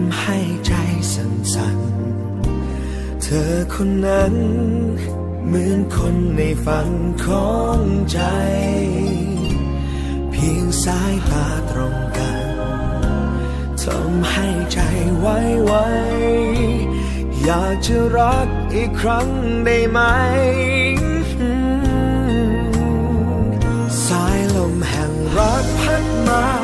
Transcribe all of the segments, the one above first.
ำให้ใจสั่นๆ เธอคนนั้น เหมือนคนในฝันของใจ เพียงสายตาตรงกันทำให้ใจไว้ไวอยากจะรักอีกครั้งได้ไหม สายลมแห่งรักพัดมา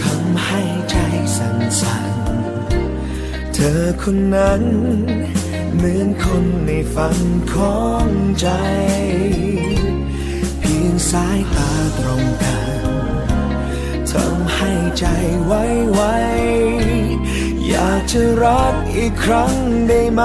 ทำให้ใจสั่นๆ เธอคนนั้น เหมือนคนในฝันของใจ เพียงสายตาตรงกันทำให้ใจไว้ไวอยากจะรักอีกครั้งได้ไหม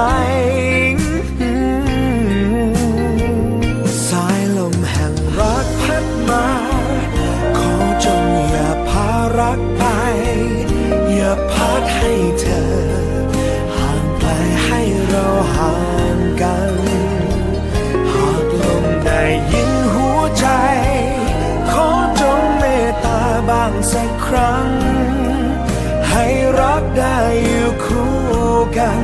างสักครั้ง ให้รักได้อยู่คู่กัน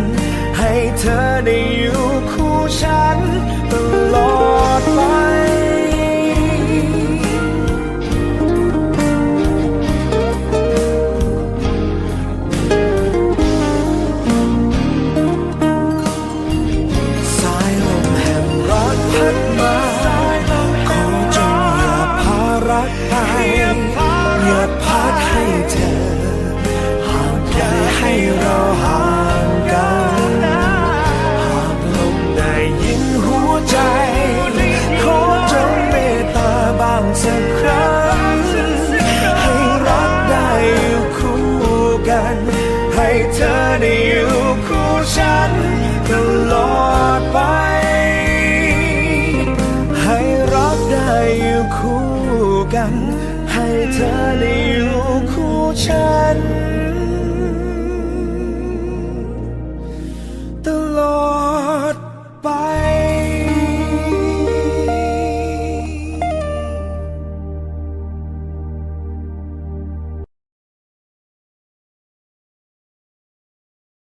ให้เธอได้อยู่ น ให้เธอได้อยู่คู่ฉันตลอดไป ให้รักได้อยู่คู่กัน ให้เธอได้อยู่คู่ฉัน